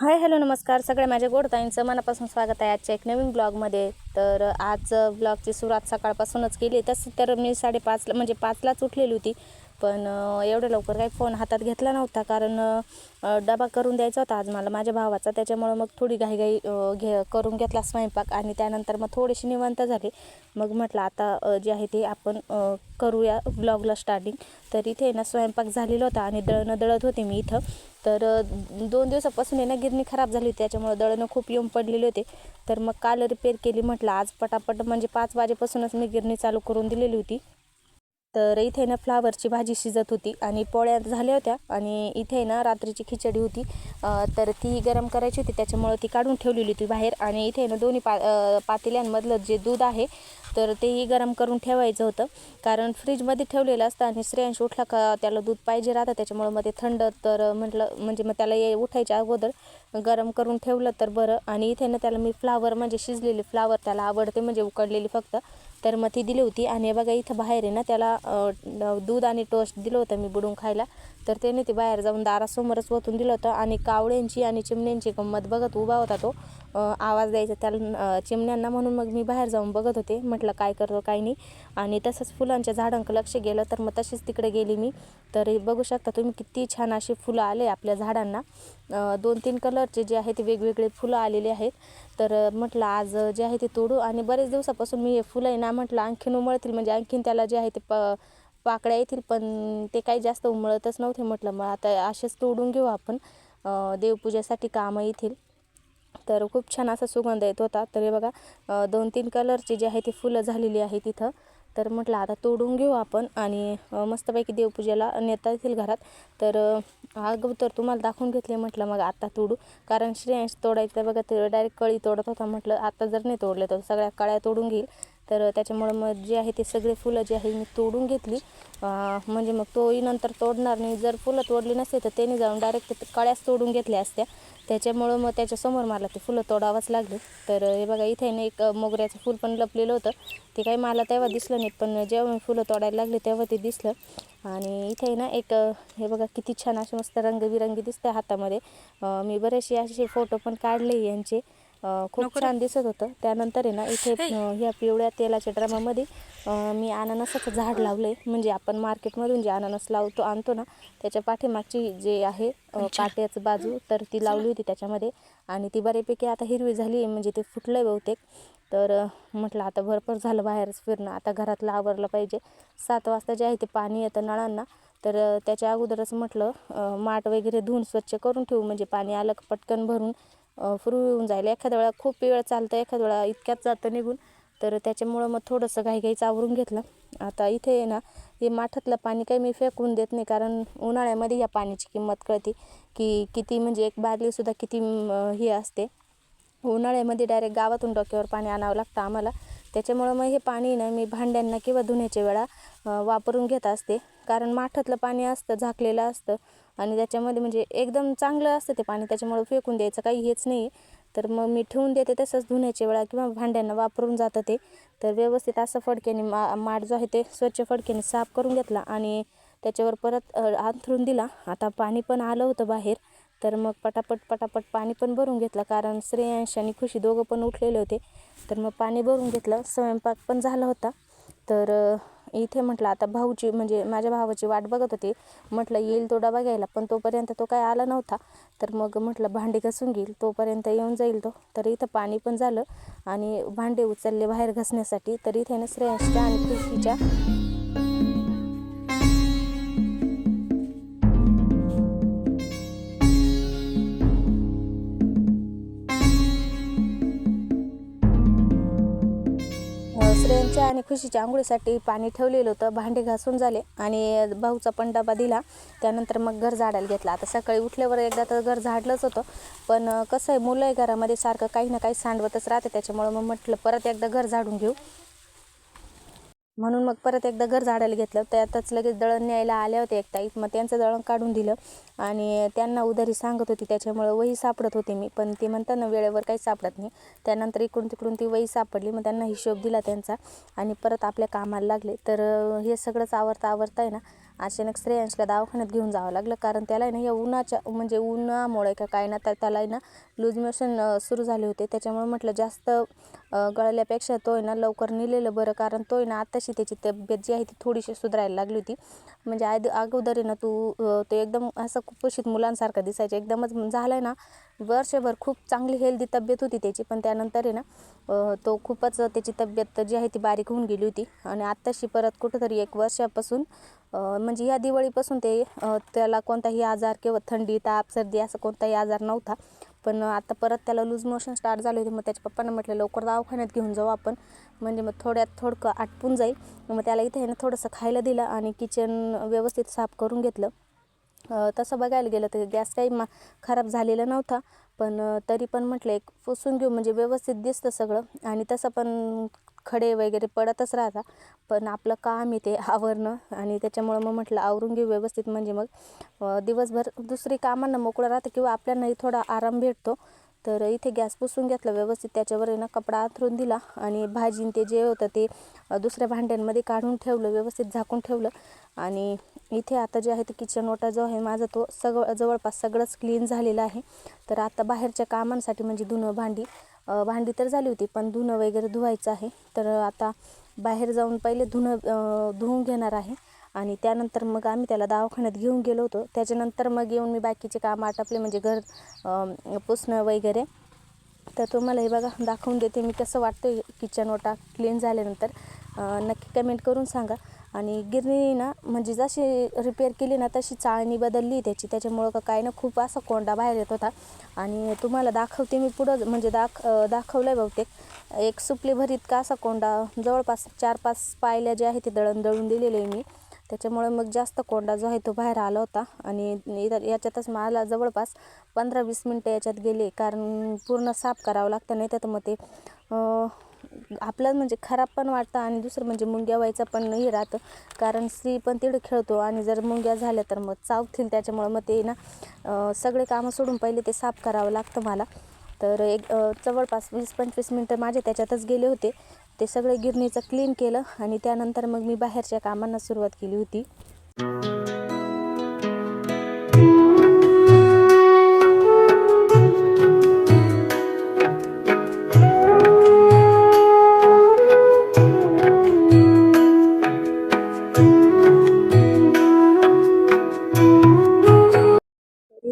Hi hello नमस्कार. सगळ्या माझ्या गोडताईंचं मनापासून स्वागत आहे आजच्या एक नवीन ब्लॉगमध्ये. तर आज ब्लॉगची सुरुवात सकाळपासूनच केली. तसं तर मी साडेपाचला म्हणजे पाचलाच उठलेली होती. पण एवढ्या लवकर काही फोन हातात घेतला नव्हता. कारण डबा करून द्यायचा होता आज मला माझ्या भावाचा. त्याच्यामुळं मग थोडी घाईघाई घे करून घेतला स्वयंपाक आणि त्यानंतर मग थोडीशी निवांत झाली. मग म्हटलं आता जे आहे ते आपण करूया ब्लॉगला स्टार्टिंग. तर इथे ना स्वयंपाक झालेला होता आणि दळणं दळत होते मी इथं. तर दोन दिवसापासून आहे ना गिरणी खराब झाली होती. त्याच्यामुळं दळणं खूप येऊन पडलेले होते. तर मग काल रिपेअर केली म्हटलं आज पटापट म्हणजे पाच वाजेपासूनच मी गिरणी चालू करून दिलेली होती. तर इथे ना फ्लावरची भाजी शिजत होती आणि पोळ्या झाल्या होत्या आणि इथे ना रात्रीची खिचडी होती. तर ती गरम करायची होती त्याच्यामुळं ती काढून ठेवलेली होती बाहेर. आणि इथे ना दोन्ही पा पातेल्यांमधलं जे दूध आहे तर तेही गरम करून ठेवायचं होतं. कारण फ्रीजमध्ये ठेवलेलं असतं आणि स्त्रियांशी उठला का त्याला दूध पाहिजे राहतं त्याच्यामुळं मग ते थंड तर म्हटलं म्हणजे मग त्याला ये उठायच्या अगोदर गरम करून ठेवलं तर बरं. आणि इथे ना त्याला मी फ्लावर म्हणजे शिजलेली फ्लावर त्याला आवडते म्हणजे उकडलेली फक्त. तर मग ती दिली होती. आणि हे बघा इथं बाहेर आहे ना त्याला दूध आणि टोस्ट दिलं होतं मी बुडून खायला. तर त्याने ते बाहेर जाऊन दारासमोरच ओतून दिलं होतं. आणि कावळ्यांची आणि चिमण्यांची गंमत बघत उभा होता तो. आवाज द्यायचा त्याला चिमण्यांना म्हणून मग मी बाहेर जाऊन बघत होते. म्हटलं काय करतो काय नाही. आणि तसंच फुलांच्या झाडांकडे लक्ष गेलं तर मग तशीच तिकडे गेली मी. तर बघू शकता तुम्ही किती छान अशी फुलं आले आपल्या झाडांना. दोन तीन कलरचे जे आहे ते वेगवेगळे फुलं आलेले आहेत. तर म्हटलं आज जे आहे ते तोडू. आणि बरेच दिवसापासून मी हे फुलं आहे ना म्हटलं आणखीन उमळतील. म्हणजे आणखीन त्याला जे आहे ते प पाकळ्या येतील पण ते काही जास्त उमळतच नव्हते म्हटलं. मग आता असेच तोडून घेऊ आपण. देवपूजेसाठी कामं येतील. तर खूप छान असा सुगंध येत होता. तर हे बघा दोन तीन कलरची जी आहे ती फुलं झालेली आहे तिथं. तर म्हटलं आता तोडून घेऊ आपण आणि मस्तपैकी देवपूजेला नेता येतील घरात. तर अगोदर तुम्हाला दाखवून घेतले म्हटलं मग आता तोडू. कारण श्रेयांश तोडायचं बघा ते डायरेक्ट कळी तोडत होता म्हटलं आता जर नाही तोडले तर सगळ्या कळ्या तोडून घेईल. तर त्याच्यामुळं मग जे आहे ते सगळे फुलं जे आहे मी तोडून घेतली. म्हणजे मग तोही नंतर तोडणार नाही. जर फुलं तोडली नसते तर त्याने जाऊन डायरेक्ट कळ्याच तोडून घेतल्या असत्या. त्याच्यामुळं मग त्याच्यासमोर मला ते फुलं तोडावंच लागले. तर हे बघा इथे ना एक मोगऱ्याचं फूल पण लपलेलं होतं. ते काही मला तेव्हा दिसलं नाही पण जेव्हा मी फुलं तोडायला लागले तेव्हा ते दिसलं. आणि इथे ना एक हे बघा किती छान असे मस्त रंगबिरंगी दिसते हातामध्ये. मी बरेचसे असे फोटो पण काढले यांचे. खूप छान दिसत होतं. त्यानंतर आहे ना इथे ह्या पिवळ्या तेलाच्या ड्रमामध्ये मी अननसाचं झाड लावलं आहे म्हणजे आपण मार्केटमधून जे अननस लावतो आणतो ना त्याच्या पाठीमागची जे आहे काट्याचं बाजू तर ती लावली होती त्याच्यामध्ये. आणि ती बऱ्यापैकी आता हिरवी झाली म्हणजे ते फुटलं आहे बहुतेक. तर म्हटलं आता भरपूर झालं बाहेरच फिरणं. आता घरातलं आवरलं पाहिजे. सात वाजता जे आहे ते पाणी येतं नळांना. तर त्याच्या अगोदरच म्हटलं माठ वगैरे धुवून स्वच्छ करून ठेवू. म्हणजे पाणी आलं पटकन भरून. फ्रू होऊन जाईल. एखाद्या वेळा खूप वेळ चालतं एखाद्या वेळा इतक्यात जातं निघून. तर त्याच्यामुळं मग थोडंसं घाईघाईचं आवरून घेतलं. आता इथे आहे ना हे माठातलं पाणी काही मी फेकून देत नाही कारण उन्हाळ्यामध्ये या पाण्याची किंमत कळते की किती म्हणजे एक बादलीसुद्धा किती हे असते. उन्हाळ्यामध्ये डायरेक्ट गावातून डोक्यावर पाणी आणावं लागतं आम्हाला. त्याच्यामुळं मग हे पाणी ना मी भांड्यांना किंवा धुण्याच्या वेळा वापरून घेत असते. कारण माठातलं पाणी असतं झाकलेलं असतं आणि त्याच्यामध्ये म्हणजे एकदम चांगलं असतं ते पाणी. त्याच्यामुळं फेकून द्यायचं काही हेच नाही. तर मग मी ठेवून देते तसंच धुण्याच्या वेळा किंवा भांड्यांना वापरून जातं ते. तर व्यवस्थित असं फडक्याने मा माठ जो आहे ते स्वच्छ फडक्याने साफ करून घेतला आणि त्याच्यावर परत अंथरून दिला. आता पाणी पण आलं होतं बाहेर. तर मग पटापट पटापट पाणी पण भरून घेतलं. कारण श्रेयांश आणि खुशी दोघं पण उठलेले होते. तर मग पाणी भरून घेतलं. स्वयंपाक पण झाला होता. तर इथे म्हटलं आता भाऊची म्हणजे माझ्या भावाची वाट बघत होती. म्हटलं येईल तो डबा घ्यायला पण तोपर्यंत तो काय आला नव्हता. तर मग म्हटलं भांडी घासून घेईल. तोपर्यंत येऊन जाईल तो. तर इथं पाणी पण झालं. आणि भांडे उचलले बाहेर घासण्यासाठी. तर इथे ना श्रेयांशच्या आणि खुशीच्या आणि खुशीच्या आंघोळीसाठी पाणी ठेवलेलं होतं. भांडे घासून झाले आणि भाऊचा पण डबा दिला. त्यानंतर मग घर झाडायला घेतला. आता सकाळी उठल्यावर एकदा तर घर झाडलंच होतं. पण कसं आहे मुलं आहे घरामध्ये सारखं काही ना काही सांडवतच राहते. त्याच्यामुळं मग म्हटलं परत एकदा घर झाडून घेऊ. म्हणून मग परत एकदा घर झाडायला घेतलं. त्यातच लगेच दळण न्यायला आल्या होत्या एक ताई. मग त्यांचं दळण काढून दिलं. आणि त्यांना उधारी सांगत होती. त्याच्यामुळं वही सापडत होते मी. पण ते म्हणतात ना वेळेवर काही सापडत नाही. त्यानंतर इकडून तिकडून ती वही सापडली. मग त्यांना हिशोब दिला त्यांचा. आणि परत आपल्या कामाला लागले. तर हे सगळंच आवरता आवरता आहे ना अचानक श्रेयांशला दवाखान्यात घेऊन जावं लागलं. कारण त्याला आहे ना या उन्हाच्या म्हणजे उन्हामुळे का काय ना तर त्याला आहे ना लूज मोशन सुरू झाले होते. त्याच्यामुळे म्हटलं जास्त गळल्यापेक्षा तो आहे ना लवकर नेलेलं बरं. कारण तो आहे ना आत्ताशी त्याची तब्येत जी आहे ती थोडीशी सुधारायला लागली होती. म्हणजे आधी अगोदर आहे ना तू तो एकदम असं कुपोषित मुलांसारखा दिसायचा. एकदमच झालं आहे ना वर्षभर खूप चांगली हेल्दी तब्येत होती त्याची पण त्यानंतर आहे ना तो खूपच त्याची तब्येत जी आहे ती बारीक होऊन गेली होती. आणि आत्ताशी परत कुठंतरी एक वर्षापासून म्हणजे या दिवाळीपासून ते त्याला कोणताही आजार किंवा थंडी ताप सर्दी असं कोणताही आजार नव्हता. पण आता परत त्याला लूज मोशन स्टार्ट झाले होते. मग त्याच्या पप्पांना म्हटलं लवकर दवाखान्यात घेऊन जाऊ आपण. म्हणजे मग थोड्यात थोडकं आटपून जाईल मग त्याला इथे ना थोडंसं खायला दिलं आणि किचन व्यवस्थित साफ करून घेतलं. तसं बघायला गेलं तर गॅस काही मा खराब झालेला नव्हता. पण तरी पण म्हटलं एक पुसून घेऊ म्हणजे व्यवस्थित दिसतं सगळं. आणि तसं पण खडे वगैरे पडतच राहता पण आपलं काम आहे ते आवरणं. आणि त्याच्यामुळं मग म्हटलं आवरून घेऊ व्यवस्थित म्हणजे मग दिवसभर दुसरी कामांना मोकळं राहतं किंवा आपल्यालाही थोडा आराम भेटतो. तर इथे गॅस पुसून घेतला व्यवस्थित. त्याच्यावर ना कपडा आथरून दिला. आणि भाजीन ते जे होतं ते दुसऱ्या भांड्यांमध्ये काढून ठेवलं व्यवस्थित झाकून ठेवलं. आणि इथे आता जे आहे ते किचन ओटा जो आहे माझा तो सगळं जवळपास सगळंच क्लीन झालेलं आहे. तर आता बाहेरच्या कामांसाठी म्हणजे धुणं भांडी भांडी तर झाली होती पण धुणं वगैरे धुवायचं आहे. तर आता बाहेर जाऊन पहिले धुणं धुवून घेणार आहे. आणि त्यानंतर मग आम्ही त्याला दवाखान्यात घेऊन गेलो होतो. त्याच्यानंतर मग येऊन मी बाकीचे काम आटपले म्हणजे घर पुसणं वगैरे. तर तुम्हाला हे बघा दाखवून देते मी कसं वाटतं किचन ओटा क्लीन झाल्यानंतर. नक्की कमेंट करून सांगा. आणि गिरणी ना म्हणजे जशी रिपेअर केली ना तशी चाळणी बदलली त्याची. त्याच्यामुळं का काय ना खूप असा कोंडा बाहेर येत होता. आणि तुम्हाला दाखवते मी पुढं म्हणजे दाख दाखवलं आहे बहुतेक. एक सुपली भरीत का असा कोंडा जवळपास चार पाच पायल्या जे आहे ते दळण दळून दिलेले आहे मी. त्याच्यामुळे मग जास्त कोंडा जो आहे तो बाहेर आला होता. आणि याच्यातच मला जवळपास पंधरा वीस मिनटं याच्यात गेले. कारण पूर्ण साफ करावं लागतं नाही तर मग ते अं, आपलं म्हणजे खराब पण वाटतं आणि दुसरं म्हणजे मुंग्या व्हायचं पण नाही राहतं. कारण स्त्री पण तिकडे खेळतो आणि जर मुंग्या झाल्या तर मग चावतील त्याच्यामुळं मग ते ना सगळे कामं सोडून पहिले ते साफ करावं लागतं मला. तर एक जवळपास वीस पंचवीस मिनटं माझे त्याच्यातच गेले होते. ते सगळे गिरणीचं क्लीन केलं आणि त्यानंतर मग मी बाहेरच्या कामांना सुरुवात केली होती.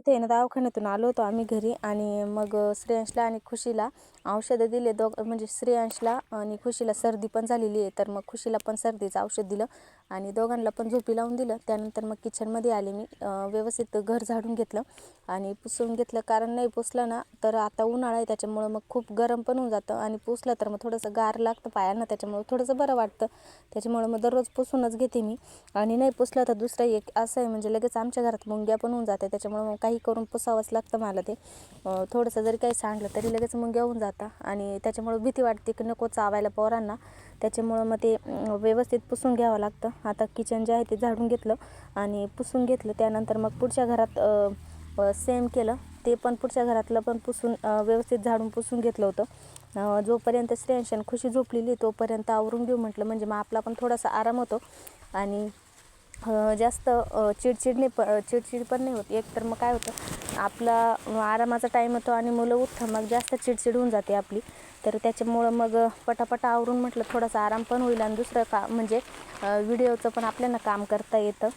इथे ना दवाखान्यातून आलो होतो आम्ही घरी आणि मग श्रेयांशला आणि खुशीला औषधं दिले दोघ म्हणजे श्रेयांशला आणि खुशीला सर्दी पण झालेली आहे. तर मग खुशीला पण सर्दीचं औषध दिलं आणि दोघांना पण झोपी लावून दिलं. त्यानंतर मग किचनमध्ये आले मी व्यवस्थित घर झाडून घेतलं आणि पुसून घेतलं. कारण नाही पुसलं ना तर आता उन्हाळा आहे त्याच्यामुळं मग खूप गरम पण होऊन जातं आणि पुसलं तर मग थोडंसं गार लागतं पायांना त्याच्यामुळं थोडंसं बरं वाटतं. त्याच्यामुळं मग दररोज पुसूनच घेते मी. आणि नाही पुसलं तर दुसरं एक असं आहे म्हणजे लगेच आमच्या घरात मुंग्या पण होऊन जाते त्याच्यामुळं मग काही करून पुसावंच लागतं मला ते. थोडंसं जरी काही सांडलं तरी लगेच मग घेऊन जातं. आणि त्याच्यामुळं भीती वाटते की नको चावायला पोरांना. त्याच्यामुळं मग ते व्यवस्थित पुसून घ्यावं लागतं. आता किचन जे आहे ते झाडून घेतलं आणि पुसून घेतलं. त्यानंतर मग पुढच्या घरात सेम केलं. ते पण पुढच्या घरातलं पण पुसून व्यवस्थित झाडून पुसून घेतलं होतं. जोपर्यंत श्रेयांशन खुशी झोपलेली तोपर्यंत आवरून घेऊ म्हटलं. म्हणजे मग आपला पण थोडासा आराम होतो. आणि जास्त चिडचिड नाही प चिडचिड पण नाही होत. एक तर मग काय होतं आपला आरामाचा टाईम होतो आणि मुलं उठतं मग जास्त चिडचिड होऊन जाते आपली. तर त्याच्यामुळं मग पटापटा आवरून म्हटलं थोडासा आराम पण होईल आणि दुसरं का म्हणजे व्हिडिओचं पण आपल्याला काम करता येतं.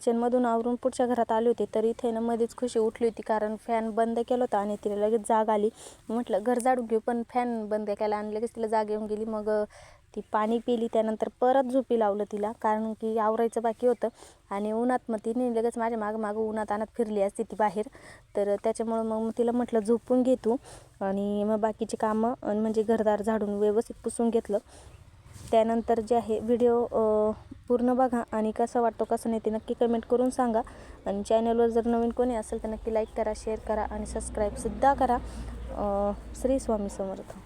किचनमधून आवरून पुढच्या घरात आले होते. तर इथे ना मध्येच खुशी उठली होती कारण फॅन बंद केला होता आणि तिला लगेच जाग आली. म्हटलं घर झाडून घेऊ पण फॅन बंद केला आणि लगेच तिला जाग येऊन गेली. मग ती पाणी पिली. त्यानंतर परत झोपी लावलं तिला कारण की आवरायचं बाकी होतं. आणि उन्हात मग तिने लगेच माझ्या मागं मागं उन्हात आणत फिरली असते ती बाहेर. तर त्याच्यामुळं मग तिला म्हटलं झोपून घे तू. आणि मग बाकीची कामं म्हणजे घरदार झाडून व्यवस्थित पुसून घेतलं. त्यानंतर जे आहे व्हिडिओ पूर्ण बघा आणि कसा वाटतो कसं नाही ते नक्की कमेंट करून सांगा. आणि चॅनलवर जर नवीन कोणी असेल तर नक्की लाईक करा शेअर करा आणि सबस्क्राईबसुद्धा करा. श्री स्वामी समर्थ.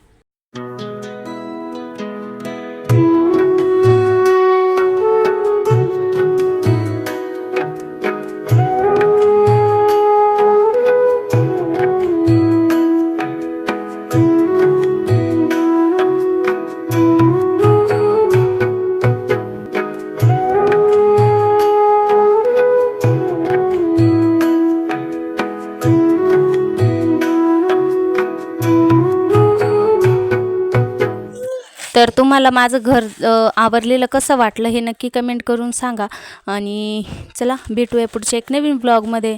तर तुम्हाला माझं घर आवरलेलं कसं वाटलं हे नक्की कमेंट करून सांगा. आणि चला भेटूया पुढच्या एक नवीन ब्लॉगमध्ये